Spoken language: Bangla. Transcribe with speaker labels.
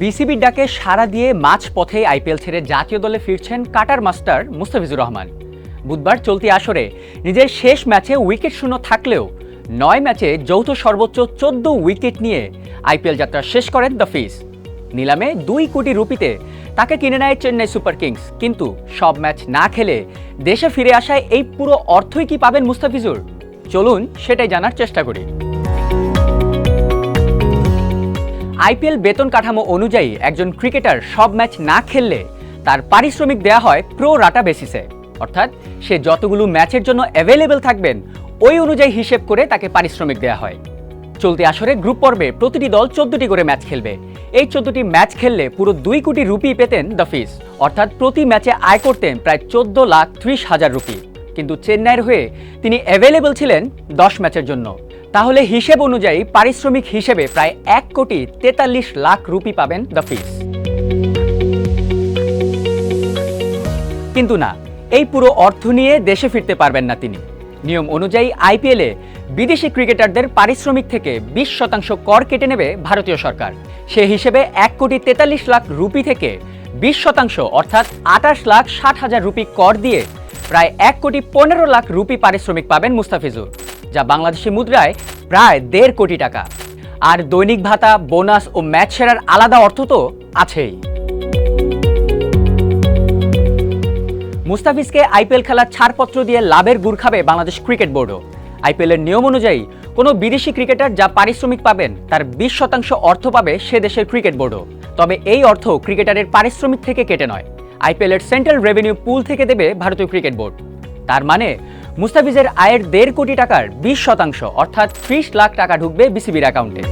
Speaker 1: বিসিবির ডাকে সাড়া দিয়ে মাঝ পথে আইপিএল ছেড়ে জাতীয় দলে ফিরছেন কাটার মাস্টার মুস্তাফিজুর রহমান। বুধবার চলতি আসরে নিজের শেষ ম্যাচে উইকেট শূন্য থাকলেও নয় ম্যাচে যৌথ সর্বোচ্চ চোদ্দ উইকেট নিয়ে আইপিএল যাত্রা শেষ করেন দ্য ফিস নিলামে দুই কোটি রুপিতে তাকে কিনে নেয় চেন্নাই সুপার কিংস। কিন্তু সব ম্যাচ না খেলে দেশে ফিরে আসায় এই পুরো অর্থই কি পাবেন মুস্তাফিজুর? চলুন সেটাই জানার চেষ্টা করি। আইপিএল বেতন কাঠামো অনুযায়ী একজন ক্রিকেটার সব ম্যাচ না খেললে তার পারিশ্রমিক দেয়া হয় প্রো রাটা বেসিসে অর্থাৎ সে যতগুলো ম্যাচের জন্য অ্যাভেলেবেল থাকবেন, ওই অনুযায়ী হিসেব করে তাকে পারিশ্রমিক দেয়া হয়। চলতি আসরে গ্রুপ পর্বে প্রতিটি দল চোদ্দটি করে ম্যাচ খেলবে। এই চোদ্দটি ম্যাচ খেললে পুরো দুই কোটি রুপি পেতেন দ্য ফিস অর্থাৎ প্রতি ম্যাচে আয় করতেন প্রায় চোদ্দ লাখ ত্রিশ হাজার রুপি। কিন্তু চেন্নাইয়ের হয়ে তিনি অ্যাভেলেবল ছিলেন দশ ম্যাচের জন্য। তাহলে হিসেব অনুযায়ী পারিশ্রমিক হিসেবে প্রায় এক কোটি তেতাল্লিশ লাখ রুপি পাবেন দ্য ফিস কিন্তু না, এই পুরো অর্থ নিয়ে দেশে ফিরতে পারবেন না তিনি। নিয়ম অনুযায়ী আইপিএলে বিদেশি ক্রিকেটারদের পারিশ্রমিক থেকে বিশ শতাংশ কর কেটে নেবে ভারতীয় সরকার। সে হিসেবে এক কোটি তেতাল্লিশ লাখ রুপি থেকে বিশ শতাংশ অর্থাৎ আঠাশ লাখ ষাট হাজার রুপি কর দিয়ে প্রায় এক কোটি পনেরো লাখ রুপি পারিশ্রমিক পাবেন মুস্তাফিজুর। যা বাংলাদেশি মুদ্রায় প্রায় দেড় কোটি টাকা। আর দৈনিক ভাতা, বোনাস ও ম্যাচ সেরার আলাদা অর্থ তো আছেই। মুস্তাফিজকে আইপিএল খেলার ছাড়পত্র দিয়ে লাভের গুড় খাবে বাংলাদেশ ক্রিকেট বোর্ডও। আইপিএলের নিয়ম অনুযায়ী কোনো বিদেশি ক্রিকেটার যা পারিশ্রমিক পাবেন, তার বিশ শতাংশ অর্থ পাবে সে দেশের ক্রিকেট বোর্ডও। তবে এই অর্থ ক্রিকেটারের পারিশ্রমিক থেকে কেটে নয়। আইপিএলের সেন্ট্রাল রেভিনিউ পুল থেকে দেবে ভারতীয় ক্রিকেট বোর্ড। তার মানে মুস্তাফিজের আয়ের দেড় কোটি টাকার বিশ শতাংশ অর্থাৎ ত্রিশ লাখ টাকা ঢুকবে বিসিবির অ্যাকাউন্টে।